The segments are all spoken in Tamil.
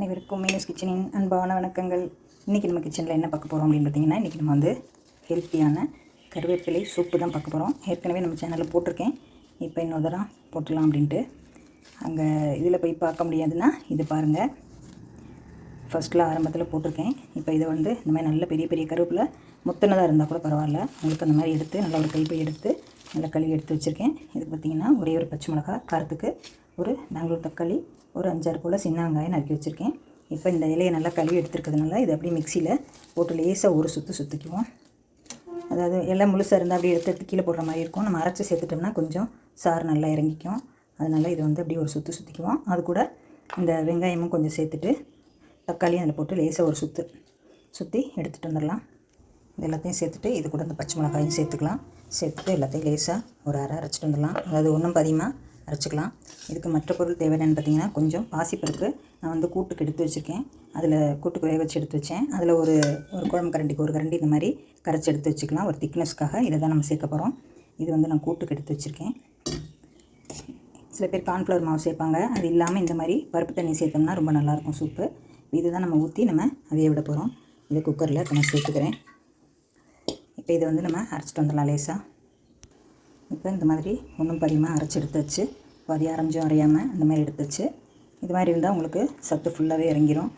அனைவருக்கும் மீனஸ் கிச்சனின் அன்பான வணக்கங்கள். இன்றைக்கி நம்ம கிச்சனில் என்ன பார்க்க போகிறோம் அப்படின்னு பார்த்தீங்கன்னா இன்றைக்கி நம்ம வந்து ஹெல்த்தியான கருவேப்பிலை சூப்பு தான் பார்க்க போகிறோம் ஏற்கனவே நம்ம சேனலில் போட்டிருக்கேன். இப்போ இன்னொரு தரம் போட்டுடலாம் அப்படின்ட்டு. அங்கே இதில் போய் பார்க்க முடியாதுன்னா இது பாருங்கள் ஃபஸ்ட்டில் ஆரம்பத்தில் போட்டிருக்கேன். இப்போ இதை வந்து இந்த மாதிரி நல்ல பெரிய பெரிய கருவேப்பிலை முத்தினதாக இருந்தால் கூட பரவாயில்ல. உங்களுக்கு அந்த மாதிரி எடுத்து நல்ல ஒரு கைப்பை எடுத்து நல்லா கழுவி எடுத்து வச்சுருக்கேன். இது பார்த்திங்கன்னா ஒரே ஒரு பச்சை மிளகா காரத்துக்கு ஒரு பெங்களூர் தக்காளி ஒரு அஞ்சாறு போல் சின்ன வெங்காயம் நறுக்கி வச்சுருக்கேன். இப்போ இந்த இலையை நல்லா கழுவி எடுத்துருக்கிறதுனால இதை அப்படியே மிக்சியில் போட்டு லேசாக ஒரு சுற்று சுற்றிக்குவோம் அதாவது எல்லாம் முழுசாக இருந்தால் அப்படியே எடுத்து எடுத்து கீழே போடுற மாதிரி இருக்கும். நம்ம அரைச்சி சேர்த்துட்டோம்னா கொஞ்சம் சாறு நல்லா இறங்கிக்கும். அதனால் இதை வந்து அப்படியே ஒரு சுற்று சுற்றிக்குவோம் அது கூட இந்த வெங்காயமும் கொஞ்சம் சேர்த்துட்டு தக்காளியும் அதில் போட்டு லேசாக ஒரு சுற்று சுற்றி எடுத்துகிட்டு வந்துடலாம். இது எல்லாத்தையும் சேர்த்துட்டு இது கூட இந்த பச்சை மிளகாயும் சேர்த்துக்கலாம். சேர்த்துட்டு எல்லாத்தையும் லேசாக ஒரு அரை அரைச்சிட்டு வந்துடலாம். அதாவது ஒன்றும் பதியமாக அரைச்சிக்கலாம். இதுக்கு மற்ற பொருள் தேவை என்னென்னு பார்த்தீங்கன்னா கொஞ்சம் பாசிப்பருப்பு நான் வந்து கூட்டுக்கு எடுத்து வச்சுருக்கேன். அதில் கூட்டுக்கு வேக வச்சு எடுத்து வச்சேன். அதில் ஒரு ஒரு குழம்பு கரண்டிக்கு ஒரு கரண்டி இந்த மாதிரி கரைச்சி எடுத்து வச்சுக்கலாம். ஒரு திக்னஸ்க்காக இதை தான் நம்ம சேர்க்க போகிறோம் இது வந்து நான் கூட்டுக்கு எடுத்து வச்சுருக்கேன். சில பேர் கார்ன்ஃப்ளவர் மாவு சேர்ப்பாங்க. அது இல்லாமல் இந்த மாதிரி பருப்பு தண்ணி சேர்த்தோம்னா ரொம்ப நல்லாயிருக்கும் சூப்பு. இது தான் நம்ம ஊற்றி நம்ம அதைய விட போகிறோம் இதை குக்கரில் இப்போ நான் சேர்த்துக்கிறேன். இப்போ இதை வந்து நம்ம அரைச்சிட்டு வந்துடலாம் லேசாக இப்போ இந்த மாதிரி ஒன்றும் பதிகமாக அரைச்சி எடுத்து வச்சு பாதி அரைஞ்சும் அரையாமல் அந்த மாதிரி எடுத்து வச்சு இது மாதிரி இருந்தால் உங்களுக்கு சத்து ஃபுல்லாகவே இறங்கிரும்.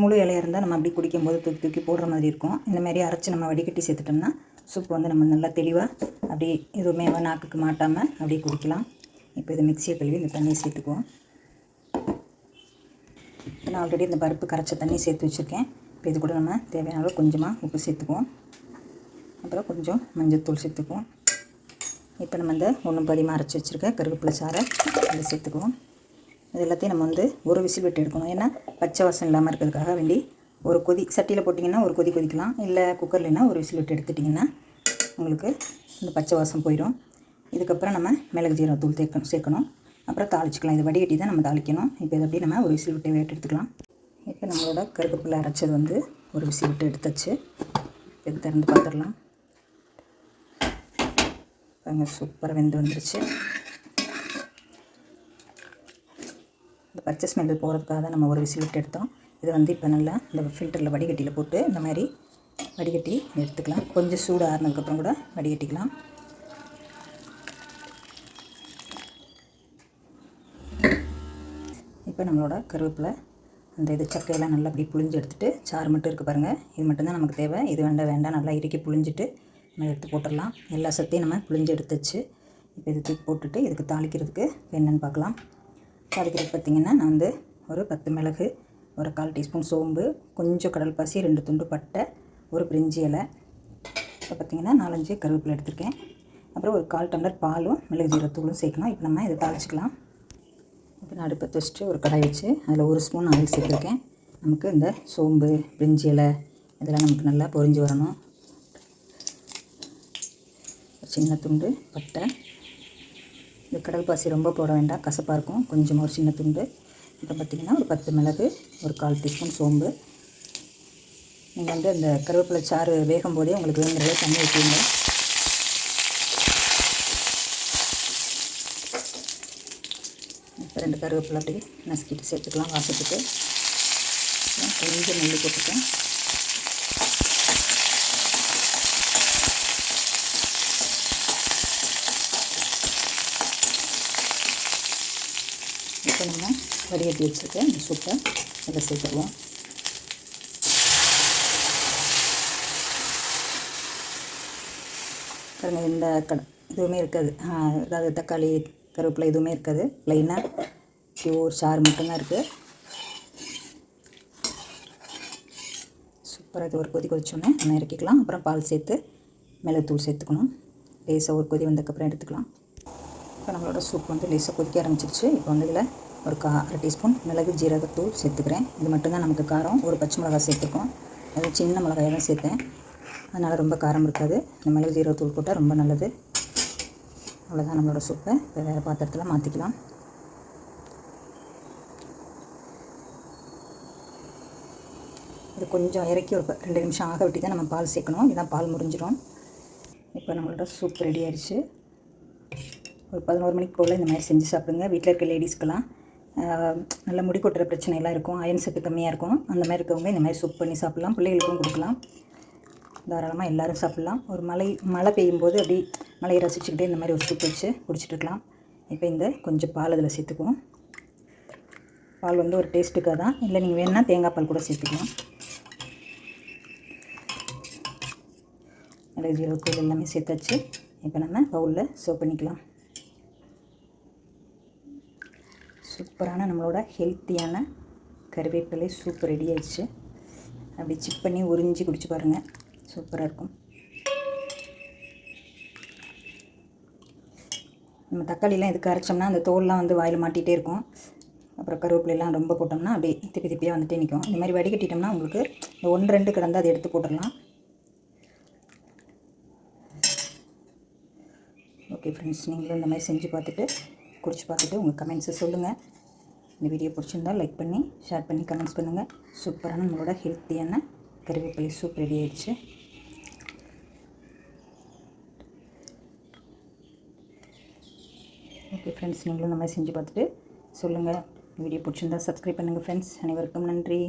முழு இலையாக இருந்தால் நம்ம அப்படி குடிக்கும்போது தூக்கி தூக்கி போடுற மாதிரி இருக்கும். இந்த மாதிரி அரைச்சி நம்ம வடிகட்டி சேர்த்துட்டோம்னா சூப் வந்து நம்ம நல்லா தெளிவாக அப்படி எதுவுமே நாக்குக்கு மாட்டாமல் அப்படியே குடிக்கலாம். இப்போ இதை மிக்சியை கழுவி இந்த தண்ணியை சேர்த்துக்குவோம். இப்போ நான் ஆல்ரெடி இந்த பருப்பு கரைச்ச தண்ணி சேர்த்து வச்சுருக்கேன். இப்போ இது கூட நம்ம தேவையான அளவு கொஞ்சமாக உப்பு சேர்த்துக்குவோம். அப்புறம் கொஞ்சம் மஞ்சள் தூள் சேர்த்துக்குவோம். இப்போ நம்ம இந்த ஒன்றும் பதிமாக அரைச்சி வச்சுருக்க கருவேப்பிலை சாறை அதை சேர்த்துக்குவோம். இது எல்லாத்தையும் நம்ம வந்து ஒரு விசில் விட்டு எடுக்கணும். ஏன்னா பச்சை வாசம் இல்லாமல் இருக்கிறதுக்காக வேண்டி ஒரு கொதி சட்டியில் போட்டிங்கன்னா ஒரு கொதி கொதிக்கலாம். இல்லை குக்கர்லனா ஒரு விசில் விட்டு எடுத்துட்டிங்கன்னா உங்களுக்கு இந்த பச்சை வாசம் போயிடும். இதுக்கப்புறம் நம்ம மிளகு ஜீரகத்தூள் தேக்கணும் சேர்க்கணும். அப்புறம் தாளிச்சிக்கலாம். இது வடிகட்டி தான் நம்ம தாளிக்கணும். இப்போ இதை அப்படியே நம்ம ஒரு விசில் விட்டு வேட்டு எடுத்துக்கலாம். இப்போ நம்மளோட கருவேப்பிலை அரைச்சது வந்து ஒரு விசில் விட்டு எடுத்துச்சு. இது திறந்து பார்த்துடலாம். பாருங்க சூப்பராக வெந்து வந்துருச்சு. இந்த பச்சை ஸ்மெல் போகிறதுக்காக தான் நம்ம ஒரு விசில் விட்டு எடுத்தோம். இதை வந்து இப்போ நல்லா இந்த ஃபில்டரில் வடிகட்டியில் போட்டு இந்த மாதிரி வடிகட்டி எடுத்துக்கலாம். கொஞ்சம் சூடு ஆறுனதுக்கப்புறம் கூட வடிகட்டிக்கலாம். இப்போ நம்மளோட கருவேப்பிலை அந்த இது சக்கையெல்லாம் நல்லா அப்படி புழிஞ்சு எடுத்துகிட்டு சாறு மட்டும் இருக்குது பாருங்கள் இது மட்டும்தான் நமக்கு தேவை. இது வேண்டாம் வேண்டாம் நல்லா இறுக்கி புழிஞ்சிட்டு நம்ம எடுத்து போட்டுடலாம். எல்லா சத்தையும் நம்ம புளிஞ்சு எடுத்து வச்சு இப்போ இது தூக்கி போட்டுட்டு இதுக்கு தாளிக்கிறதுக்கு என்னென்னு பார்க்கலாம். தாளிக்கிறதுக்கு பார்த்திங்கன்னா நான் வந்து ஒரு பத்து மிளகு ஒரு கால் டீஸ்பூன் சோம்பு கொஞ்சம் கடல் பாசி ரெண்டு துண்டு பட்டை ஒரு பிரிஞ்சி இலை. இப்போ பார்த்திங்கன்னா நாலஞ்சு கருவேப்பிலை எடுத்திருக்கேன். அப்புறம் ஒரு கால் டம்ளர் பாலும் மிளகு ஜீரத்தூளும் சேர்க்கணும் இப்போ நம்ம இதை தாளிச்சிக்கலாம். இப்போ நான் அடுப்பை வச்சுட்டு ஒரு கடாய் வச்சு அதில் ஒரு ஸ்பூன் ஆயில் சேர்த்துருக்கேன். நமக்கு இந்த சோம்பு பிரிஞ்சி இலை இதெல்லாம் நமக்கு நல்லா பொரிஞ்சு வரணும். சின்ன துண்டு பட்டை. இந்த கடல் பாசி ரொம்ப போட வேண்டாம் கசப்பாக இருக்கும். கொஞ்சமாக ஒரு சின்ன துண்டு. இப்போ பார்த்திங்கன்னா ஒரு பத்து மிளகு ஒரு கால் டீஸ்பூன் சோம்பு. நீங்கள் வந்து அந்த கருவேப்பிலை சாறு வேகும் போதே உங்களுக்கு வேணுங்கிறத தண்ணி ஊற்றிங்க இப்போ ரெண்டு கருவேப்பிலை அப்படியே நசுக்கிட்டு சேர்த்துக்கலாம் வாசத்துக்கு. கொஞ்சம் நெல் போட்டுக்கேன் இப்போ நம்ம வடிகட்டி வச்சுருக்க இந்த சூப்பை நல்லா சேர்த்துருவோம். பாருங்க இந்த கட எதுவுமே இருக்காது. அதாவது தக்காளி கருவேப்பிலை எதுவுமே இருக்காது. ப்ளைனாக பியூர் சாறு மட்டும்தான் இருக்குது சூப்பராக இது ஒரு கொதி கொதிச்சோன்னே நம்ம இறக்கிக்கலாம். அப்புறம் பால் சேர்த்து மிளகுத்தூள் சேர்த்துக்கணும். லேசாக ஒரு கொதி வந்ததுக்கப்புறம் எடுத்துக்கலாம். இப்போ நம்மளோட சூப் வந்து லேசாக கொதிக்க ஆரம்பிச்சிருச்சு. இப்போ வந்து இதில் ஒரு கா அரை டீஸ்பூன் மிளகு ஜீரகத்தூள் சேர்த்துக்கிறேன். இது மட்டும்தான் நமக்கு காரம். ஒரு பச்சை மிளகாய் சேர்த்துக்கோம் அது சின்ன மிளகாயை தான் சேர்த்தேன். அதனால் ரொம்ப காரம் இருக்காது. இந்த மிளகு ஜீரகத்தூள் போட்டால் ரொம்ப நல்லது. அவ்வளோதான் நம்மளோட சூப்பை இப்போ வேறு பாத்திரத்தில் மாற்றிக்கலாம் இது கொஞ்சம் இறக்கி ஒரு ரெண்டு நிமிஷம் ஆக விட்டு தான் நம்ம பால் சேர்க்கணும். இதுதான் பால் முடிஞ்சிடும் இப்போ நம்மளோட சூப் ரெடி ஆயிடுச்சு. ஒரு பதினோரு மணிக்கு போல் இந்த மாதிரி செஞ்சு சாப்பிடுங்க. வீட்டில் இருக்க லேடிஸ்க்கெலாம் நல்ல முடி கொட்டுற பிரச்சனைலாம் இருக்கும். அயன் சத்து கம்மியாக இருக்கும். அந்த மாதிரி இருக்கவங்க இந்த மாதிரி சூப் பண்ணி சாப்பிட்லாம். பிள்ளைகளுக்கும் கொடுக்கலாம். தாராளமாக எல்லோரும் சாப்பிட்லாம். ஒரு மழை மழை பெய்யும் போது அப்படி மழையை ரசிச்சுக்கிட்டே இந்த மாதிரி ஒரு சூப் வச்சு குடிச்சிட்டு இருக்கலாம். இப்போ இந்த கொஞ்சம் பால் அதில் சேர்த்துக்குவோம். பால் வந்து ஒரு டேஸ்ட்டுக்காக தான். இல்லை நீங்கள் வேணுன்னா தேங்காய் பால் கூட சேர்த்துக்கலாம். மிளகு ஜீரகத்தூள் எல்லாமே சேர்த்தாச்சு. இப்போ நம்ம பவுலில் சர்வ் பண்ணிக்கலாம். சூப்பரான நம்மளோட ஹெல்த்தியான கருவேப்பிலை சூப் ரெடி ஆயிடுச்சு. அப்படி சிப் பண்ணி உறிஞ்சி குடிச்சு பாருங்கள் சூப்பராக இருக்கும். நம்ம தக்காளிலாம் எதுக்கு அரைச்சோம்னா அந்த தோல்லாம் வந்து வாயில் மாட்டிகிட்டே இருக்கும். அப்புறம் கருவேப்பிலையெல்லாம் ரொம்ப போட்டோம்னா அப்படியே திப்பி திப்பியாக வந்துட்டே நிற்கும் இந்த மாதிரி வடிகட்டிட்டோம்னா உங்களுக்கு இந்த ஒன்று ரெண்டு கிடந்து அதை எடுத்து போட்டுடலாம். ஓகே ஃப்ரெண்ட்ஸ் நீங்களும் இந்த மாதிரி செஞ்சு பார்த்துட்டு குறித்து பார்த்துட்டு உங்கள் கமெண்ட்ஸை சொல்லுங்கள் இந்த வீடியோ பிடிச்சிருந்தா லைக் பண்ணி ஷேர் பண்ணி கமெண்ட்ஸ் பண்ணுங்கள் சூப்பரான நம்மளோட ஹெல்த்தியான கருவேப்பிலை சூப் ரெடி ஆயிடுச்சு. ஓகே ஃப்ரெண்ட்ஸ் நீங்களும் நம்ம செஞ்சு பார்த்துட்டு சொல்லுங்கள் வீடியோ பிடிச்சிருந்தா சப்ஸ்கிரைப் பண்ணுங்கள் ஃப்ரெண்ட்ஸ் அனைவருக்கும் நன்றி.